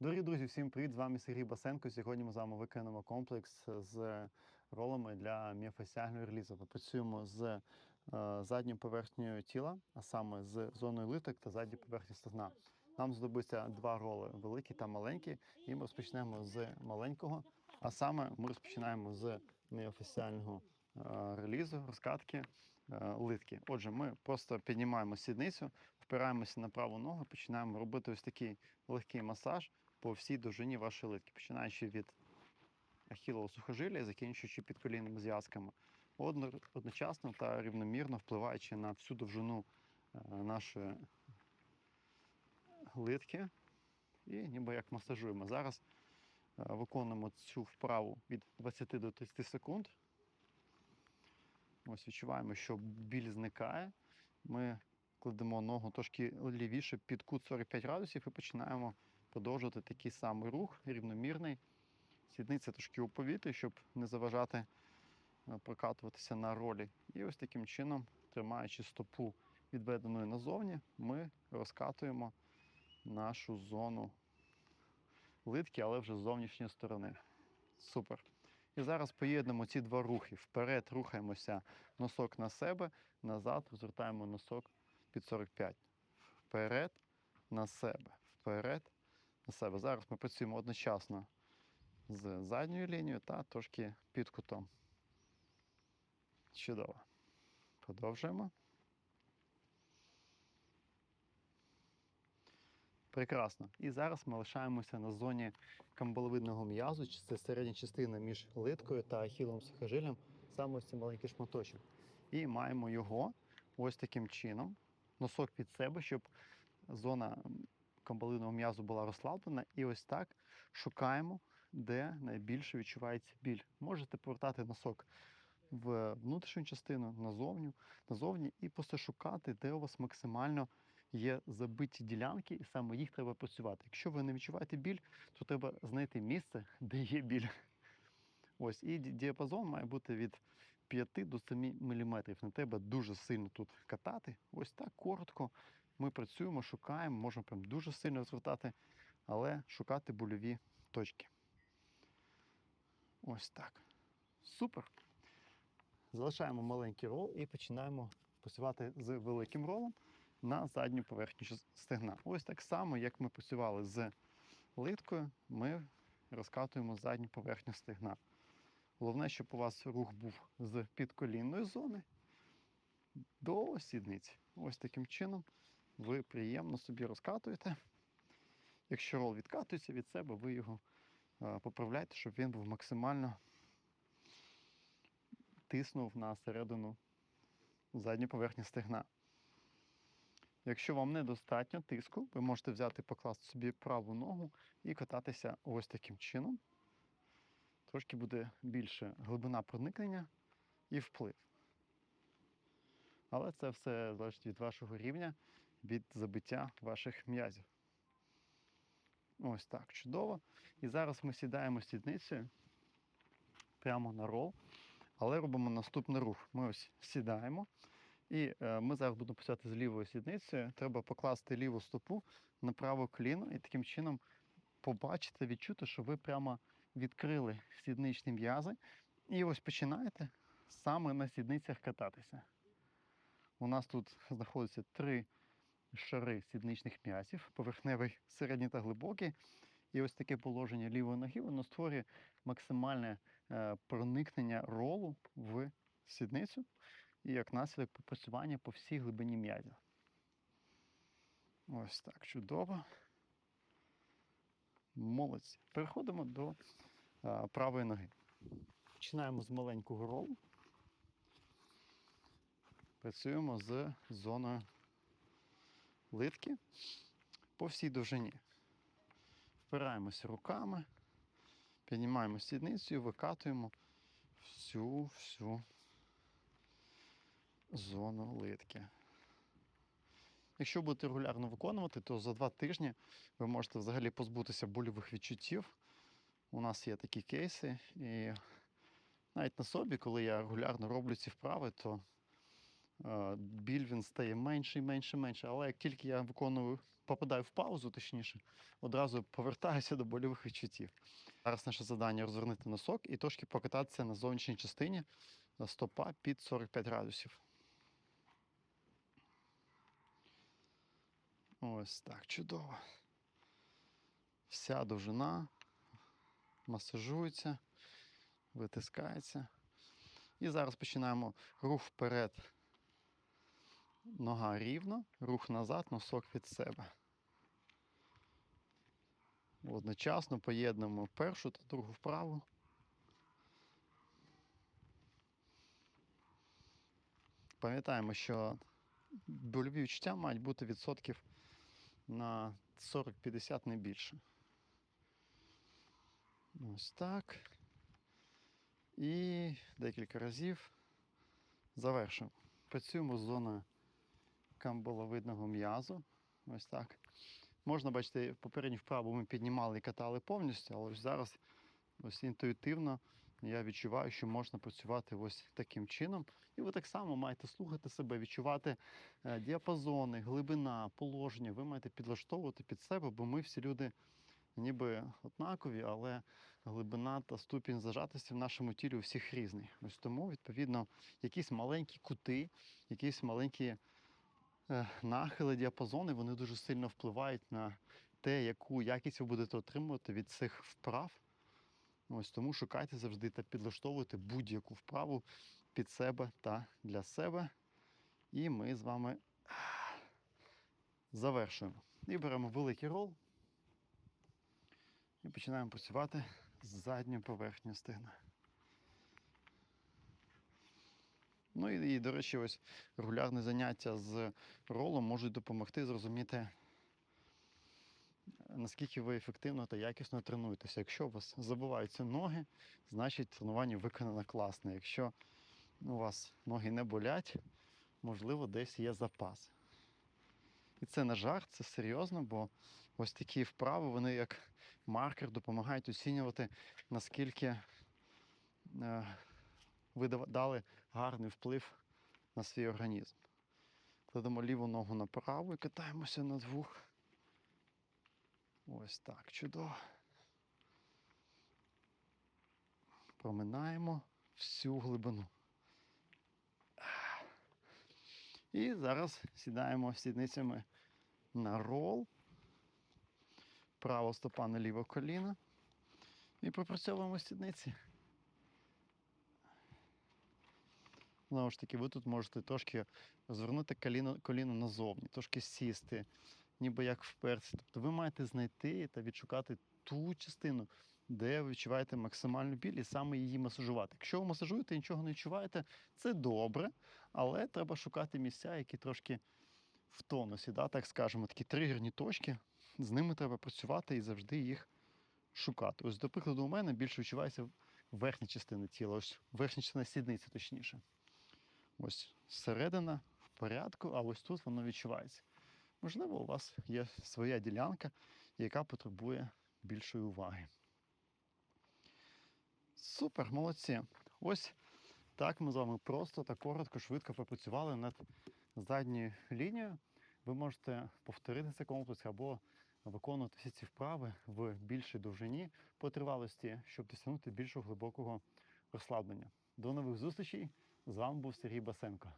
Дорогі друзі, всім привіт! З вами Сергій Басенко. Сьогодні ми з вами виконуємо комплекс з ролами для міофасіальної релізу. Ми працюємо з е, задньою поверхнею тіла, а саме з зоною литок та задньою поверхнею стегна. Нам знадобиться два роли великі та маленькі, і ми розпочнемо з маленького. А саме ми розпочинаємо з міофасіального е, релізу, розкатки е, литки. Отже, ми просто піднімаємо сідницю, впираємося на праву ногу, починаємо робити ось такий легкий масаж по всій довжині вашої литки, починаючи від ахілового сухожилля і закінчуючи підколінними зв'язками, одночасно та рівномірно впливаючи на всю довжину е, нашої литки, і ніби як масажуємо. Зараз е, виконуємо цю вправу від 20 до 30 секунд. Ось відчуваємо, що біль зникає. Ми кладемо ногу трошки лівіше під кут 45 градусів і починаємо продовжувати такий самий рух, рівномірний. Сідниця трошки у повітрі, щоб не заважати е, прокатуватися на ролі. І ось таким чином, тримаючи стопу відведеною назовні, ми розкатуємо нашу зону литки, але вже з зовнішньої сторони. Супер. І зараз поєднуємо ці два рухи. Вперед рухаємося носок на себе, назад розвертаємо носок під 45. Вперед на себе. Вперед на себе. Зараз ми працюємо одночасно з задньою лінією та трошки під кутом. Чудово. Продовжуємо. Прекрасно. І зараз ми лишаємося на зоні камбаловидного м'язу, це середня частина між литкою та ахіловим сухожиллям, саме ось цей маленький шматочок. І маємо його ось таким чином, носок під себе, щоб зона камбаловидного м'язу була розслаблена. І ось так шукаємо, де найбільше відчувається біль. Можете повертати носок в внутрішню частину, назовню, назовні, і просто шукати, де у вас максимально є забиті ділянки, і саме їх треба працювати. Якщо ви не відчуваєте біль, то треба знайти місце, де є біль. Ось, і діапазон має бути від 5 до 7 мм. Не треба дуже сильно тут катати. Ось так коротко ми працюємо, шукаємо, можемо прям дуже сильно розвертати, але шукати больові точки. Ось так. Супер. Залишаємо маленький рол і починаємо працювати з великим ролом на задню поверхню стегна. Ось так само, як ми працювали з литкою, ми розкатуємо задню поверхню стегна. Головне, щоб у вас рух був з підколінної зони до сідниці. Ось таким чином ви приємно собі розкатуєте. Якщо рол відкатується від себе, ви його е, поправляйте, щоб він був максимально тиснув на середину задню поверхню стегна. Якщо вам недостатньо тиску, ви можете взяти, покласти собі праву ногу і кататися ось таким чином. Трошки буде більше глибина проникнення і вплив. Але це все залежить від вашого рівня, від забиття ваших м'язів. Ось так, чудово. І зараз ми сідаємо сідницею прямо на рол, але робимо наступний рух. Ми ось сідаємо. І е, ми зараз будемо почати з лівою сідницею. Треба покласти ліву стопу на праве коліно і таким чином побачити, відчути, що ви прямо відкрили сідничні м'язи. І ось починаєте саме на сідницях кататися. У нас тут знаходиться три шари сідничних м'язів, поверхневий, середній та глибокий. І ось таке положення лівої ноги воно створює максимальне е, проникнення ролу в сідницю і як наслідок попрацювання по всій глибині м'язів. Ось так, чудово. Молодці. Переходимо до а, правої ноги. Починаємо з маленького ролу. Працюємо з зоною литки по всій довжині. Впираємося руками, піднімаємо сідницю і викатуємо всю всю зону литки. Якщо будете регулярно виконувати, то за два тижні ви можете взагалі позбутися больових відчуттів. У нас є такі кейси, і навіть на собі, коли я регулярно роблю ці вправи, то біль він стає менше і менше. Але як тільки я виконую, попадаю в паузу, точніше, одразу повертаюся до больових відчуттів. Зараз наше завдання розвернути носок і трошки покататися на зовнішній частині е, стопа під 45 градусів. Ось так, чудово. Вся довжина масажується, витискається. І зараз починаємо рух вперед. Нога рівно, рух назад, носок від себе. Одночасно поєднуємо першу та другу вправу. Пам'ятаємо, що больові відчуття мають бути відсотків на 40-50 не більше. Ось так. І декілька разів завершимо. Працюємо з зоною камбаловидного м'язу. Ось так. Можна бачити, попередню вправу ми піднімали і катали повністю, але ось зараз ось інтуїтивно я відчуваю, що можна працювати ось таким чином. І ви так само маєте слухати себе, відчувати е, діапазони, глибина, положення. Ви маєте підлаштовувати під себе, бо ми всі люди ніби однакові, але глибина та ступінь зажатості в нашому тілі у всіх різний. Ось тому, відповідно, якісь маленькі кути, якісь маленькі нахили, діапазони, вони дуже сильно впливають на те, яку якість ви будете отримувати від цих вправ. Ось тому шукайте завжди та підлаштовуйте будь-яку вправу під себе та для себе. І ми з вами завершуємо. І беремо великий рол і починаємо працювати з задньою поверхнею стегна. Ну і, і, до речі, ось регулярне заняття з ролом можуть допомогти зрозуміти, наскільки ви ефективно та якісно тренуєтеся. Якщо у вас забуваються ноги, значить тренування виконано класно. Якщо у вас ноги не болять, можливо, десь є запас. І це не жарт, це серйозно, бо ось такі вправи, вони як маркер допомагають оцінювати, наскільки е, ви дали гарний вплив на свій організм. Кладемо ліву ногу на праву і катаємося на двох. Ось так, чудово. Проминаємо всю глибину. І зараз сідаємо сідницями на рол. Право стопа на ліве коліно. І пропрацьовуємо сідниці. Знову ж таки, ви тут можете трошки звернути коліно, коліно назовні, трошки сісти, ніби як вперся. Тобто ви маєте знайти та відшукати ту частину, де ви відчуваєте максимальну біль і саме її масажувати. Якщо ви масажуєте і нічого не відчуваєте, це добре, але треба шукати місця, які трошки в тонусі, да, так скажемо, такі тригерні точки. З ними треба працювати і завжди їх шукати. Ось, до прикладу, у мене більше відчувається верхня частина тіла, ось верхня частина сідниці, точніше. Ось середина в порядку, а ось тут воно відчувається. Можливо, у вас є своя ділянка, яка потребує більшої уваги. Супер, молодці. Ось так ми з вами просто та коротко, швидко попрацювали над задньою лінією. Ви можете повторити цей комплекс або виконувати всі ці вправи в більшій довжині по тривалості, щоб досягнути більшого глибокого розслаблення. До нових зустрічей! З вами був Сергій Басенко.